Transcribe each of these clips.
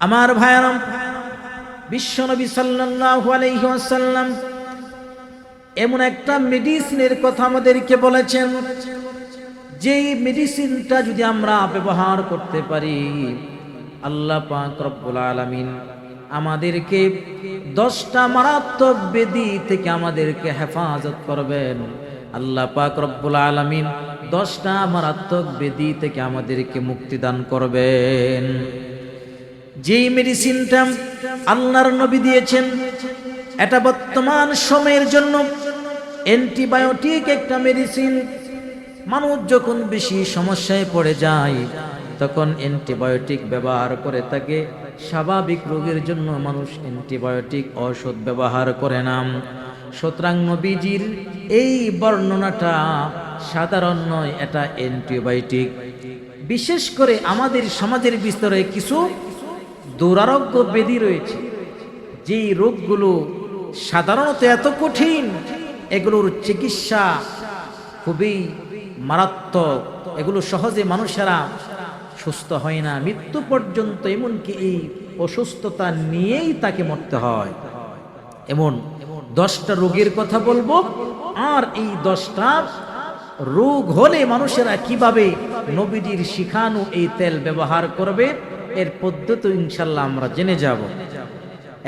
আমার ভাইয়ারাম বিশ্বনবী সাল্লাল্লাহু আলাইহি ওয়াসাল্লাম এমন একটা মেডিসিনের কথা আমাদেরকে বলেছেন, যেই মেডিসিনটা যদি আমরা ব্যবহার করতে পারি, আল্লাহ পাক রব্বুল আলামিন আমাদেরকে দশটা মারাত্মক বেদি থেকে আমাদেরকে হেফাজত করবেন। আল্লাহ পাক রব্বুল আলামিন দশটা মারাত্মক বেদি থেকে আমাদেরকে মুক্তি দান করবেন। যেই মেডিসিনটা আল্লাহর নবী দিয়েছেন, এটা বর্তমান সময়ের জন্য অ্যান্টিবায়োটিক একটা মেডিসিন মানুষ যখন বেশি সমস্যায় পড়ে যায়, তখন অ্যান্টিবায়োটিক ব্যবহার করে থাকে। স্বাভাবিক রোগের জন্য মানুষ অ্যান্টিবায়োটিক ঔষধ ব্যবহার করে না। সুতরাং নবীজির এই বর্ণনাটা সাধারণ নয়, এটা অ্যান্টিবায়োটিক বিশেষ করে আমাদের সমাজের বিস্তরে কিছু দুরারোগ্য ব্যাধি রয়েছে। যেই রোগগুলো সাধারণত এত কঠিন, এগুলোর চিকিৎসা খুবই মারাত্মক। এগুলো সহজে মানুষেরা সুস্থ হয় না। মৃত্যু পর্যন্ত এমনকি এই অসুস্থতা নিয়েই তাকে মরতে হয়। এমন দশটা রোগের কথা বলব। আর এই দশটা রোগ হলে মানুষেরা কীভাবে নবীজির শিখানো এই তেল ব্যবহার করবে? এর পদ্ধতি ইনশাল্লাহ আমরা জেনে যাব।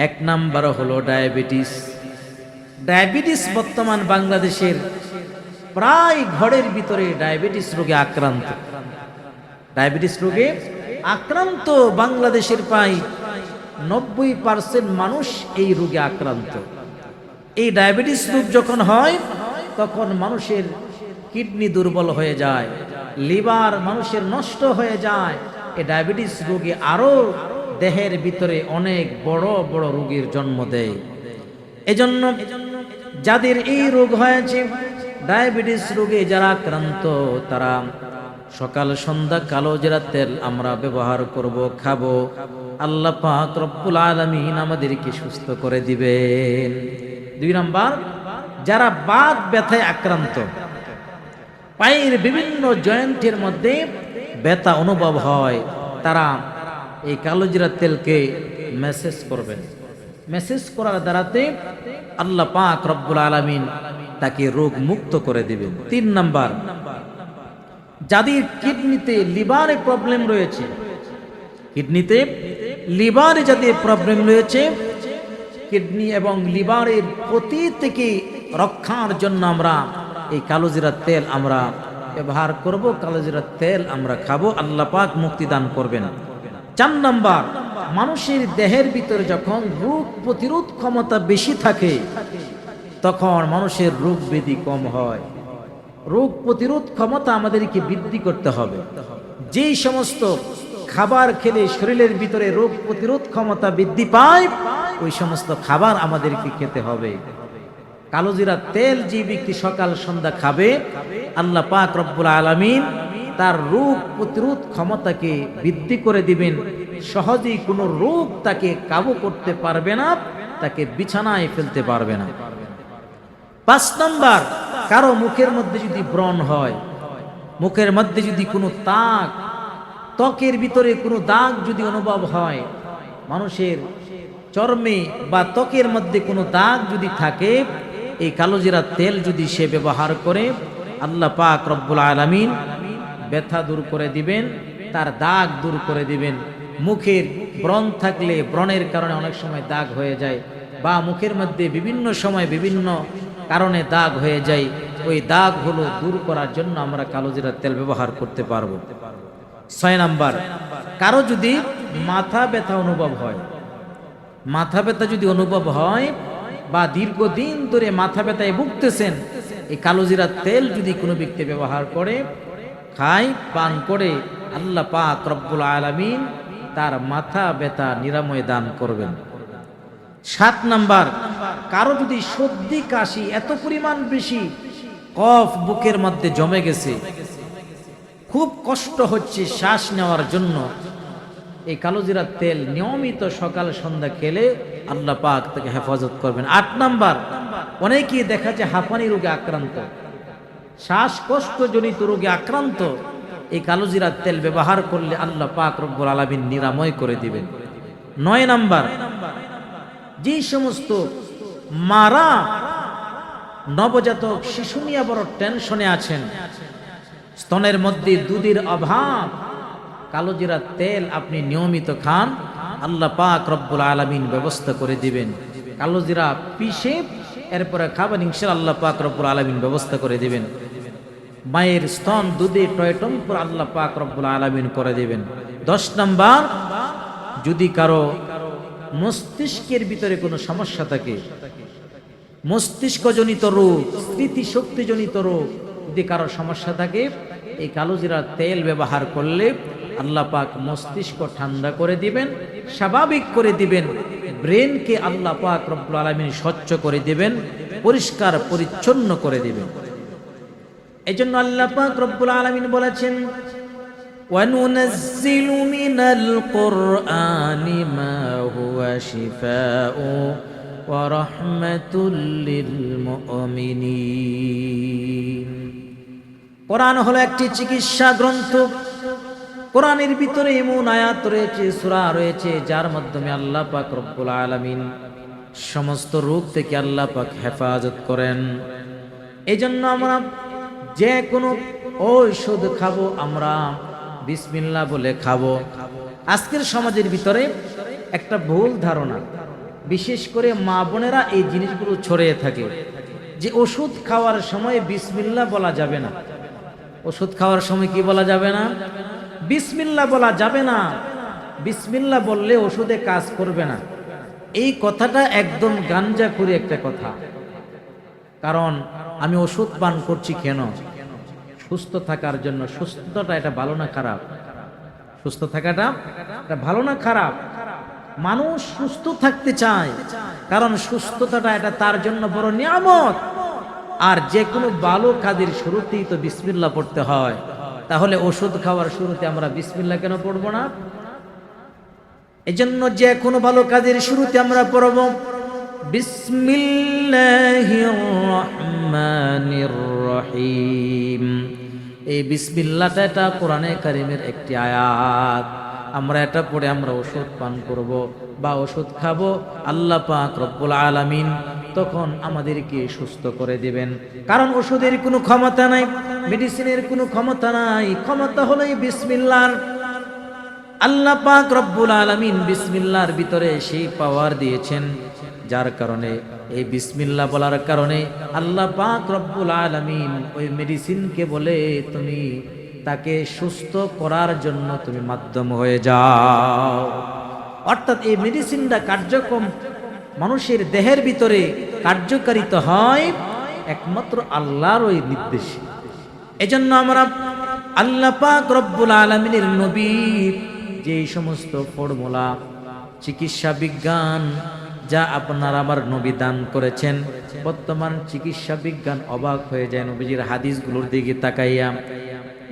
এক নাম্বার হলো ডায়াবেটিস। ডায়াবেটিস বর্তমান বাংলাদেশের প্রায় ঘরের ভিতরে ডায়াবেটিস রোগে আক্রান্ত। ডায়াবেটিস রোগে আক্রান্ত বাংলাদেশের প্রায় নব্বই পার্সেন্ট মানুষ এই রোগে আক্রান্ত। এই ডায়াবেটিস রোগ যখন হয়, তখন মানুষের কিডনি দুর্বল হয়ে যায়, লিভার মানুষের নষ্ট হয়ে যায় এই ডায়াবেটিস রোগে আরও দেহের ভিতরে অনেক বড় বড় রোগের জন্ম দেয়। এজন্য যাদের এই রোগ হয়েছে, ডায়াবেটিস রোগে যারা আক্রান্ত, তারা সকাল, সন্ধ্যা কালো জেরা তেল আমরা ব্যবহার করব, খাব। আল্লাহ পাক রব্বুল আলামিন আমাদেরকে সুস্থ করে দিবেন। দুই নাম্বার, যারা বাত ব্যথায় আক্রান্ত, পায়ের বিভিন্ন জয়েন্টের মধ্যে ব্যথা অনুভব হয়, তারা এই কালোজিরা তেলকে মেসেজ করবেন মেসেজ করার দ্বারাতে আল্লাহ পাক রব্বুল আলামিন তাকে রোগ মুক্ত করে দিবেন। তিন নাম্বার, যাদের কিডনিতে লিভারে প্রবলেম রয়েছে, কিডনিতে লিভারে যাদের প্রবলেম রয়েছে, কিডনি এবং লিভারের ক্ষতি থেকে রক্ষার জন্য আমরা এই কালোজিরার তেল আমরা ব্যবহার করব কালোজিরার তেল আমরা খাব, আল্লাহ পাক মুক্তি দান করবেন। চার নাম্বার, মানুষের দেহের ভিতরে যখন রোগ প্রতিরোধ ক্ষমতা বেশি থাকে, তখন মানুষের রোগ ব্যাধি কম হয়। রোগ প্রতিরোধ ক্ষমতা আমাদেরকে বৃদ্ধি করতে হবে। যেই সমস্ত খাবার খেলে শরীরের ভিতরে রোগ প্রতিরোধ ক্ষমতা বৃদ্ধি পায়, ওই সমস্ত খাবার আমাদেরকে খেতে হবে। কালোজিরা তেল যে ব্যক্তি সকাল, সন্ধ্যা খাবে, আল্লাহ পাক রব্বুল আলামিন তার রোগ প্রতিরোধ ক্ষমতাকে বৃদ্ধি করে দিবেন। সহজেই কোনো রোগ তাকে কাবু করতে পারবে না, তাকে বিছানায় ফেলতে পারবে না। পাঁচ নম্বর, কারও মুখের মধ্যে যদি ব্রণ হয়, মুখের মধ্যে যদি কোনো তাক ত্বকের ভিতরে কোনো দাগ যদি অনুভব হয়, মানুষের চর্মে বা ত্বকের মধ্যে কোনো দাগ যদি থাকে এই কালোজিরা তেল যদি সে ব্যবহার করে, আল্লাহ পাক রব্বুল আলামিন ব্যথা দূর করে দিবেন, তার দাগ দূর করে দিবেন। মুখের ব্রণ থাকলে ব্রণের কারণে অনেক সময় দাগ হয়ে যায় বা মুখের মধ্যে বিভিন্ন সময় বিভিন্ন কারণে দাগ হয়ে যায়। ওই দাগগুলো দূর করার জন্য আমরা কালোজিরার তেল ব্যবহার করতে পারব। ছয় নাম্বার, কারও যদি মাথা ব্যথা অনুভব হয়, মাথা ব্যথা যদি অনুভব হয় বা দীর্ঘদিন ধরে মাথা ব্যথায় ভুগতেছেন, এই কালোজিরার তেল যদি কোনো ব্যক্তি ব্যবহার করে খায় পান করে, আল্লাহ পাক রব্বুল আলামিন তার মাথা ব্যথা নিরাময় দান করবেন। সাত নাম্বার, কারও যদি সর্দি, কাশি এত পরিমাণ বেশি কফ বুকের মধ্যে জমে গেছে, খুব কষ্ট হচ্ছে শ্বাস নেওয়ার জন্য। এই কালোজিরার তেল নিয়মিত সকাল সন্ধ্যা খেলে আল্লাহ পাক তাকে হেফাজত করবেন। আট নাম্বার, অনেকেই দেখা যায় হাঁপানি রোগে আক্রান্ত। শ্বাসকষ্টজনিত রোগে আক্রান্ত। এই কালোজিরার তেল ব্যবহার করলে আল্লাহ পাক রব্বুল আলামিন নিরাময় করে দিবেন। নয় নাম্বার, যে সমস্ত মারা নবজাতক শিশু নিয়ে বড় টেনশনে আছেন, স্তনের মধ্যে দুধের অভাব, কালোজিরার তেল আপনি নিয়মিত খান। আল্লাহ পাক রব্বুল আলমিন ব্যবস্থা করে দিবেন। কালোজিরা পিষে, এরপরে খাবেন ইনশাল আল্লাহ পাক রব্বুল আলমিন ব্যবস্থা করে দিবেন। মায়ের স্তন, দুধে টয়টম্পুর আল্লাহ পাক রব্বুল আলমিন করে দিবেন। দশ নাম্বার, যদি কারও মস্তিষ্কের ভিতরে কোনো সমস্যা থাকে, মস্তিষ্কজনিত রোগ, স্মৃতিশক্তিজনিত রোগ যদি কারও সমস্যা থাকে, এই কালোজিরার তেল ব্যবহার করলে আল্লাহ পাক মস্তিষ্ক ঠান্ডা করে দিবেন। স্বাভাবিক করে দিবেন ব্রেনকে আল্লাহ পাক রব্বুল আলমিন স্বচ্ছ করে দিবেন পরিষ্কার পরিচ্ছন্ন করে দিবেন এই জন্য আল্লাহ পাক রব্বুল আলমিন বলেছেন وننزل من القرآن ما هو شفاء ورحمة للمؤمنين কোরআন হলো একটি চিকিৎসা গ্রন্থ কোরআনের ভিতরে এমন আয়াত রয়েছে, সূরা রয়েছে, যার মাধ্যমে আল্লাহ পাক রব্বুল আলামিন সমস্ত রোগ থেকে আল্লাহ পাক হেফাজত করেন। এই জন্য আমরা যে কোনো ঔষধ খাব, আমরা বিসমিল্লাহ বলে খাব। আজকের সমাজের ভিতরে একটা ভুল ধারণা, বিশেষ করে মা বোনেরা এই জিনিসগুলো ছড়িয়ে থাকে যে ওষুধ খাওয়ার সময় বিসমিল্লাহ বলা যাবে না। ওষুধ খাওয়ার সময় কি বলা যাবে না? বিসমিল্লাহ বলা যাবে না। বিসমিল্লাহ বললে ওষুধে কাজ করবে না। এই কথাটা একদম গাঞ্জা করে একটা কথা। কারণ আমি ওষুধ পান করছি কেন? সুস্থ থাকার জন্য। সুস্থতা এটা ভালো না খারাপ? সুস্থ থাকাটা এটা ভালো না খারাপ? মানুষ সুস্থ থাকতে চায়। কারণ সুস্থতাটা এটা তার জন্য বড় নিয়ামত। আর যে কোনো ভালো কাজের শুরুতেই তো বিসমিল্লা পড়তে হয়। তাহলে ওষুধ খাওয়ার শুরুতে আমরা বিসমিল্লা কেন পড়ব না? এই জন্য যে কোনো ভালো কাজের শুরুতে আমরা পড়ব, বিসমিল্লাহির রহমানির রহিম। এই বিসমিল্লাটা এটা কোরআনে কারিমের একটি আয়াত। আমরা এটা পড়ে আমরা ওষুধ পান করব, বা ওষুধ খাব, আল্লাহ পাক রব্বুল আলামিন তখন আমাদেরকে সুস্থ করে দিবেন। কারণ ওষুধের কোনো ক্ষমতা নাই, মেডিসিনের কোনো ক্ষমতা নাই, ক্ষমতা হলো এই বিসমিল্লার আল্লাহ পাক রব্বুল আলামিন বিসমিল্লার ভিতরে সেই পাওয়ার দিয়েছেন, যার কারণে এই বিসমিল্লা বলার কারণে আল্লাহ পাক রব্বুল আলামিন ওই মেডিসিনকে বলে তুমি তাকে সুস্থ করার জন্য তুমি মাধ্যম হয়ে যাও। অর্থাৎ এই মেডিসিনটা কার্যক্রম মানুষের দেহের ভিতরে কার্যকারিত হয় একমাত্র আল্লাহর ওই নির্দেশে। এজন্য আমরা আল্লাহ পাক রব্বুল আলমিনের নবীর যে সমস্ত ফর্মুলা, চিকিৎসা বিজ্ঞান যা আপনার আমার নবী দান করেছেন। বর্তমান চিকিৎসা বিজ্ঞান অবাক হয়ে যায় নবীজির হাদিসগুলোর দিকে তাকাইয়া।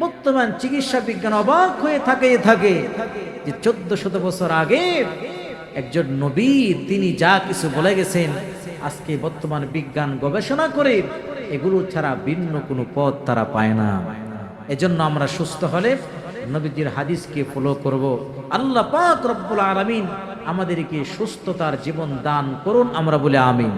বর্তমান চিকিৎসা বিজ্ঞান অবাক হয়ে থাকে থাকে যে চোদ্দ শত বছর আগে একজন নবী, তিনি যা কিছু বলে গেছেন, আজকে বর্তমান বিজ্ঞান গবেষণা করে এগুলো ছাড়া ভিন্ন কোনো পথ তারা পায় না। এজন্য আমরা সুস্থ হলে নবীজির হাদিসকে ফলো করব। আল্লাহ পাক রব্বুল আলামিন আমাদেরকে সুস্থতার জীবন দান করুন আমরা বলে আমিন।